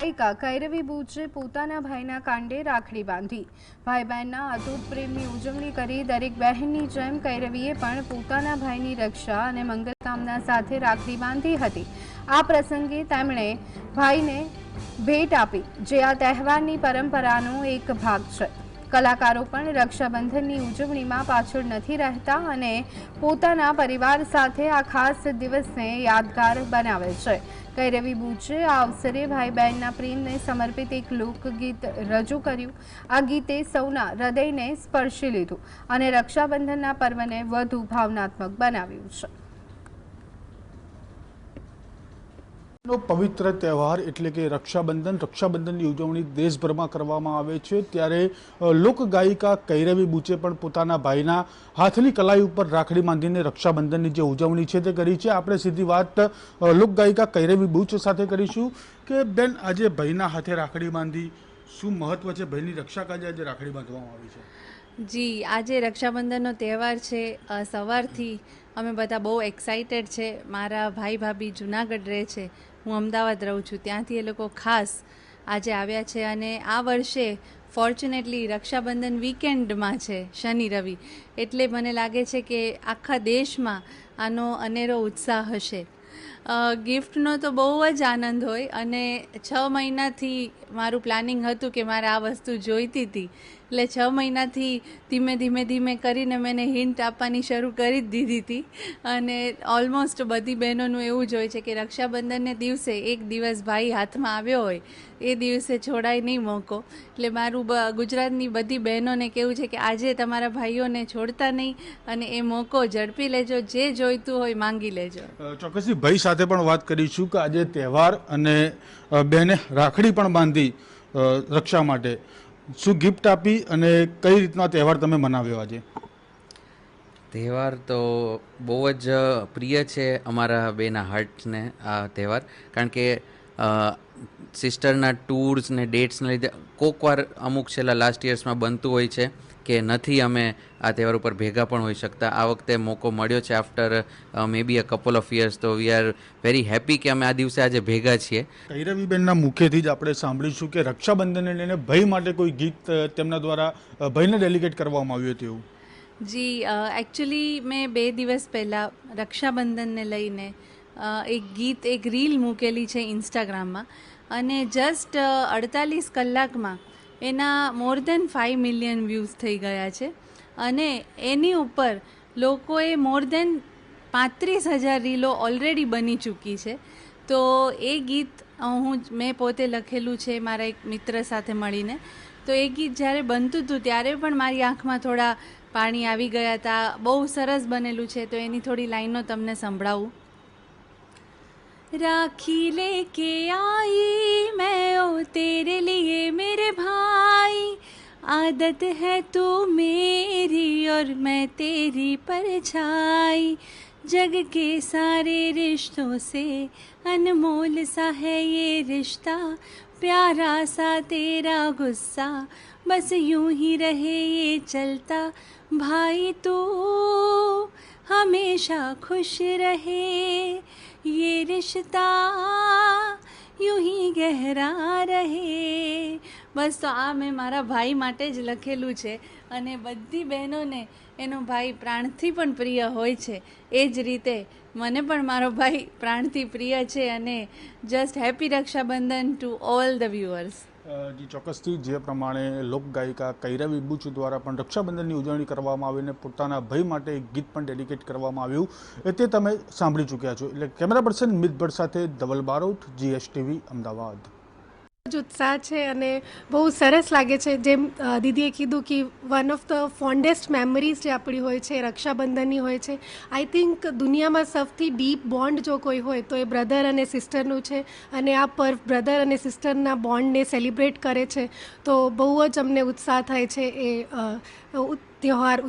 ગાયિકા કૈરવી બુચે પોતાના ભાઈના કાંડે રાખડી બાંધી. ભાઈ બહેનના અતૂટ પ્રેમની ઉજવણી કરી દરેક બહેનની જેમ કૈરવીએ પણ પોતાના ભાઈની રક્ષા અને મંગલકામના સાથે રાખડી બાંધી હતી. આ પ્રસંગે તેમણે ભાઈને ભેટ આપી, જે આ તહેવારની પરંપરાનો એક ભાગ છે. કલાકારો પણ રક્ષાબંધનની ઉજવણીમાં પાછળ નથી રહેતા અને પોતાના પરિવાર સાથે આ ખાસ દિવસને યાદગાર બનાવે છે. કૈરવી બુચે આ અવસરે ભાઈ બહેનના પ્રેમને સમર્પિત એક લોકગીત રજૂ કર્યું. આ ગીતે સૌના હૃદયને સ્પર્શી લીધું અને રક્ષાબંધનના પર્વને વધુ ભાવનાત્મક બનાવ્યું છે. નો પવિત્ર તહેવાર એટલે કે રક્ષાબંધન, રક્ષાબંધનની ઉજવણી દેશભરમાં કરવામાં આવે છે. ત્યારે લોકગાયિકા કૈરવી બુચે પણ પોતાના ભાઈના હાથની કલાઈ ઉપર રાખડી બાંધીને રક્ષાબંધનની જે ઉજવણી છે તે કરી છે. આપણે સીધી વાત લોકગાયિકા કૈરવી બુચ સાથે કરીશું કે બેન, આજે ભાઈના હાથે રાખડી બાંધી શું મહત્વ છે? ભાઈની રક્ષા કાજે આજે રાખડી બાંધવામાં આવી છે. જી, આજે રક્ષાબંધનનો તહેવાર છે. સવારથી અમે બધા બહુ એક્સાઇટેડ છે. મારા ભાઈ ભાભી જુનાગઢ રહે છે. હું અમદાવાદ રહું છું. ત્યાંથી એ લોકો ખાસ આજે આવ્યા છે અને આ વર્ષે ફોર્ચ્યુનેટલી રક્ષાબંધન વીકેન્ડમાં છે, શનિ, રવિ. એટલે મને લાગે છે કે આખા દેશમાં આનો અનેરો ઉત્સાહ હશે. ગિફ્ટનો તો બહુ જ આનંદ હોય અને છ મહિનાથી મારું પ્લાનિંગ હતું કે મારે આ વસ્તુ જોઈતી હતી. એટલે છ મહિનાથી ધીમે ધીમે ધીમે કરીને મેં હિન્ટ આપવાની શરૂ કરી જ દીધી હતી. અને ઓલમોસ્ટ બધી બહેનોનું એવું જ હોય છે કે રક્ષાબંધનને દિવસે એક દિવસ ભાઈ હાથમાં આવ્યો હોય, એ દિવસે છોડાય નહીં મોકો. એટલે મારું ગુજરાતની બધી બહેનોને કેવું છે કે આજે તમારા ભાઈઓને છોડતા નહીં અને એ મોકો ઝડપી લેજો, જે જોઈતું હોય માંગી લેજો. ચોક્કસથી ભાઈ સાથે પણ વાત કરીશું કે આજે તહેવાર અને બહેને રાખડી પણ બાંધી રક્ષા માટે. શું ગિફ્ટ આપી અને કઈ રીતના તહેવાર તમે મનાવ્યો આજે? તહેવાર તો બહુ જ પ્રિય છે અમારા બેના હાર્ટને આ તહેવાર. કારણ કે સિસ્ટરના ટૂર્સ ને ડેટ્સને લીધે કોકવાર અમુક છેલ્લા લાસ્ટ યર્સમાં બનતું હોય છે કે નથી અમે આ તહેવાર ઉપર ભેગા પણ હોઈ શકતા. આ વખતે મોકો મળ્યો છે after maybe a couple of years તો વી આર વેરી હેપી કે અમે આ દિવસે આજે ભેગા છીએ. કૈરવીબેનના મુખેથી જ આપણે સાંભળીશું કે રક્ષાબંધનને લઈને ભય માટે કોઈ ગીત તેમના દ્વારા ભયને ડેલિગેટ કરવામાં આવ્યું હતું એવું. જી એકચ્યુઅલી મેં બે દિવસ પહેલાં રક્ષાબંધનને લઈને એક ગીત, એક રીલ મૂકેલી છે ઇન્સ્ટાગ્રામમાં. અને જસ્ટ અડતાલીસ કલાકમાં એના more than five million views થઈ ગયા છે. અને એની ઉપર લોકોએ મોર દેન પાંત્રીસ હજાર રીલો ઓલરેડી બની ચૂકી છે. તો એ ગીત હું મેં પોતે લખેલું છે મારા એક મિત્ર સાથે મળીને. તો એ ગીત જ્યારે બનતું હતું ત્યારે પણ મારી આંખમાં થોડા પાણી આવી ગયા હતા. બહુ સરસ બનેલું છે. તો એની થોડી લાઈનો તમને સંભળાવું. राखी लेके आई मैं ओ तेरे लिए मेरे भाई। आदत है तू मेरी और मैं तेरी परछाई। जग के सारे रिश्तों से अनमोल सा है ये रिश्ता। प्यारा सा तेरा गुस्सा, बस यूँ ही रहे ये चलता। भाई तू हमेशा खुश रहे ये रिश्ता। यूं ही गहरा રહે બસ તો આ મેં મારા ભાઈ માટે જ લખેલું છે અને બધી બહેનોને એનો ભાઈ પ્રાણથી પણ પ્રિય હોય છે એ જ રીતે મને પણ મારો ભાઈ પ્રાણથી પ્રિય છે અને just happy Raksha Bandhan to all the viewers uh, જી, ચોક્કસથી જે પ્રમાણે લોકગાયિકા કૈરવી બુચ દ્વારા પણ રક્ષાબંધનની ઉજવણી કરવામાં આવીને પોતાના ભય માટે એક ગીત પણ ડેડિકેટ કરવામાં આવ્યું, એ તે તમે સાંભળી ચૂક્યા છો. એટલે કેમેરા પર્સન મિત ભટ્ટ સાથે ધવલ બારોટ, જીએસટીવી, અમદાવાદ. જ ઉત્સાહ છે અને બહુ સરસ લાગે છે. જેમ દીદીએ કીધું કે one of the fondest memories જે આપણી હોય છે, રક્ષાબંધનની હોય છે. આઈ થિંક દુનિયામાં સૌથી ડીપ બોન્ડ જો કોઈ હોય તો એ બ્રધર અને સિસ્ટરનું છે અને આ પર્વ બ્રધર અને સિસ્ટરના બોન્ડને સેલિબ્રેટ કરે છે. તો બહુ જ અમને ઉત્સાહ થાય છે એ તહેવાર